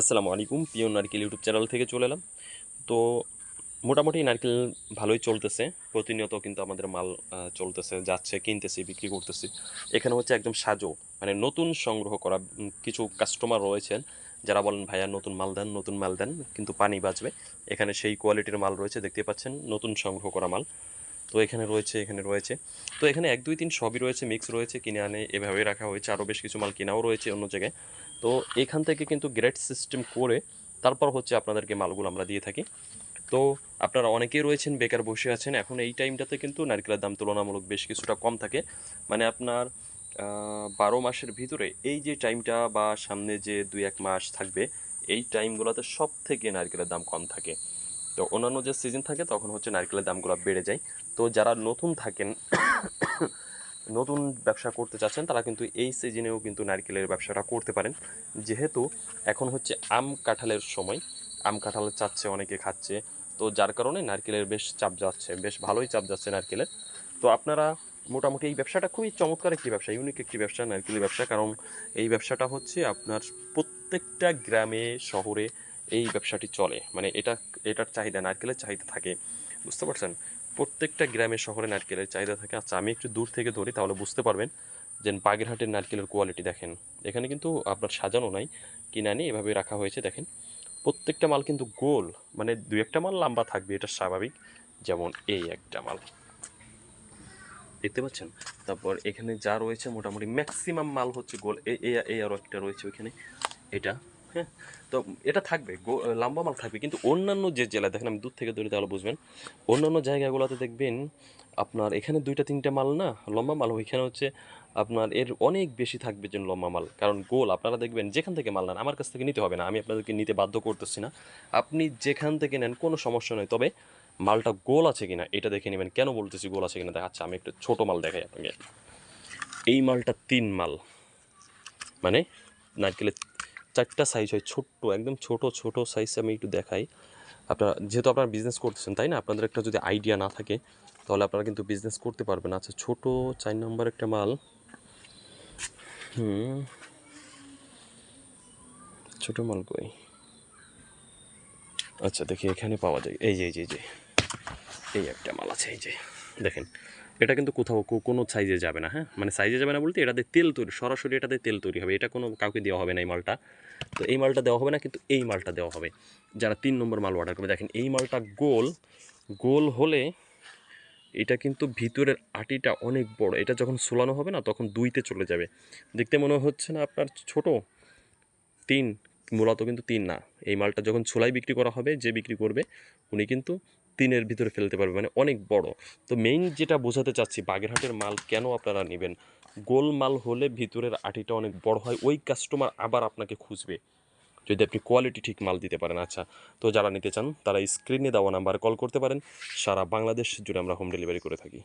আসসালামু আলাইকুম পিও নারকেল ইউটিউব চ্যানেল থেকে চলে এলাম। তো মোটামুটি নারকেল ভালোই চলতেছে, প্রতিনিয়ত কিন্তু আমাদের মাল চলতেছে, যাচ্ছে, কিনতেছি, বিক্রি করতেছি। এখানে হচ্ছে একদম সাজো মানে নতুন সংগ্রহ করা কিছু কাস্টমার রয়েছেন, যারা বলেন, ভাইয়া, নতুন মাল দেন, নতুন মাল দেন, কিন্তু পানি বাঁচবে। এখানে সেই কোয়ালিটির মাল রয়েছে, দেখতে পাচ্ছেন, নতুন সংগ্রহ করা মাল। তো এখানে রয়েছে এখানে রয়েছে। তো এখানে এক, দুই, তিন সবই রয়েছে মিক্স রয়েছে, কিনে আনে এভাবে রাখা হয়েছে। আরও বেশ কিছু মাল কেনাও রয়েছে অন্য জায়গায়। তো এখান থেকে কিন্তু গ্রেড সিস্টেম করে তারপর হচ্ছে আপনাদেরকে মালগুলো আমরা দিয়ে থাকি। তো আপনারা অনেকেই রয়েছেন, বেকার বসে আছেন। এখন এই টাইমটাতে কিন্তু নারকেলের দাম তুলনামূলক বেশ কিছুটা কম থাকে। মানে আপনার বারো মাসের ভিতরে এই যে টাইমটা বা সামনে যে দুই, এক মাস থাকবে, এই টাইমগুলোতে সব থেকে নারকেলের দাম কম থাকে। তো অন্যান্য যে সিজন থাকে, তখন হচ্ছে নারকেলের দামগুলো বেড়ে যায়। তো যারা নতুন থাকেন, নতুন ব্যবসা করতে চাচ্ছেন, তারা কিন্তু এই সিজনেও কিন্তু নারকেলের ব্যবসাটা করতে পারেন। যেহেতু এখন হচ্ছে আম কাঁঠালের সময়, আম কাঁঠাল চাচ্ছে, অনেকে খাচ্ছে। তো যার কারণে নারকেলের বেশ চাপ যাচ্ছে, বেশ ভালোই চাপ যাচ্ছে নারকেলের। তো আপনারা মোটামুটি এই ব্যবসাটা খুবই চমৎকার একটি ব্যবসা ইউনিক একটি ব্যবসা নারকেলের ব্যবসা। কারণ এই ব্যবসাটা হচ্ছে আপনার প্রত্যেকটা গ্রামে, শহরে এই ব্যবসাটি চলে। মানে এটা, এটার চাহিদা নারকেলের চাহিদা থাকে। বুঝতে পারছেন? প্রত্যেকটা গ্রামে শহরে নারকেলের চাহিদা থাকে। আচ্ছা আমি একটু দূর থেকে ধরি, তাহলে বুঝতে পারবেন যে বাগেরহাটের নারকেলের কোয়ালিটি দেখেন। এখানে কিন্তু আপনার সাজানো নাই, কিনে আনি এভাবে রাখা হয়েছে, দেখেন। প্রত্যেকটা মাল কিন্তু গোল মানে দু একটা মাল লম্বা থাকবে, এটা স্বাভাবিক। যেমন এই একটা মাল। দেখতে পাচ্ছেন? তারপর এখানে যা রয়েছে, মোটামুটি ম্যাক্সিমাম মাল হচ্ছে গোল। এই আরও একটা রয়েছে ওইখানে। এটা হ্যাঁ তো এটা থাকবে লম্বা মাল থাকবে, কিন্তু অন্যান্য যে জেলা, দেখেন আমি দূর থেকে ধরে তাহলে বুঝবেন, অন্যান্য জায়গাগুলোতে দেখবেন আপনার এখানে দুইটা তিনটা মাল না, লম্বা মাল, ওইখানে হচ্ছে আপনার এর অনেক বেশি থাকবে যে লম্বা মাল, কারণ গোল, আপনারা দেখবেন যেখান থেকে মাল নেন, আমার কাছ থেকে নিতে হবে না, আমি আপনাদেরকে নিতে বাধ্য করতেছি না, আপনি যেখান থেকে নেন, কোনো সমস্যা নয় তবে মালটা গোল আছে কিনা, এটা দেখে নেবেন, কেন বলতেছি গোল আছে কিনা দেখা আচ্ছা আমি একটু ছোট মাল দেখাই আপনাকে। এই মালটা তিন মাল মানে নারকেলের চারটা সাইজ হয়, ছোট্ট, একদম ছোট ছোট সাইজ আমি একটু দেখাই। আপনারা, যেহেতু আপনারা বিজনেস করতেছেন, তাই না? আপনাদের একটা যদি আইডিয়া না থাকে, তাহলে আপনারা কিন্তু বিজনেস করতে পারবেন আচ্ছা ছোট চার নম্বর একটা মাল। হুম। ছোট মাল কই? আচ্ছা দেখি এখানে পাওয়া যায়। এই যে এই যে এই যে। এই একটা মাল আছে, এই যে। দেখেন এটা কিন্তু কোথাও কোনো সাইজে যাবে না হ্যাঁ? মানে সাইজে যাবে না বলতে এটাতে তেল তৈরি, সরাসরি এটাতে তেল তৈরি হবে। এটা কোনো কাউকে দেওয়া হবে না এই মালটা। তো এই মালটা দেওয়া হবে না, কিন্তু এই মালটা দেওয়া হবে। যারা তিন নম্বর মাল অর্ডার করবে, দেখেন এই মালটা গোল গোল হলে এটা কিন্তু ভিতরের আটিটা অনেক বড়। এটা যখন সোলানো হবে না, তখন দুইতে চলে যাবে। দেখতে মনে হচ্ছে না আপনার ছোট? তিন, মূলত কিন্তু তিন না। এই মালটা যখন ছোলাই বিক্রি করা হবে, যে বিক্রি করবে, উনি কিন্তু তিনের ভিতরে ফেলতে পারবে মানে অনেক বড়। তো মেইন যেটা বোঝাতে চাচ্ছি, বাগেরহাটের মাল কেন আপনারা নেবেন? গোল মাল হলে ভিতরের আটিটা অনেক বড় হয়, ওই কাস্টমার আবার আপনাকে খুঁজবে। যদি আপনি কোয়ালিটি ঠিক মাল দিতে পারেন আচ্ছা। তো যারা নিতে চান, তারা স্ক্রিনে দেওয়া নাম্বারে কল করতে পারেন। সারা বাংলাদেশ জুড়ে আমরা হোম ডেলিভারি করে থাকি।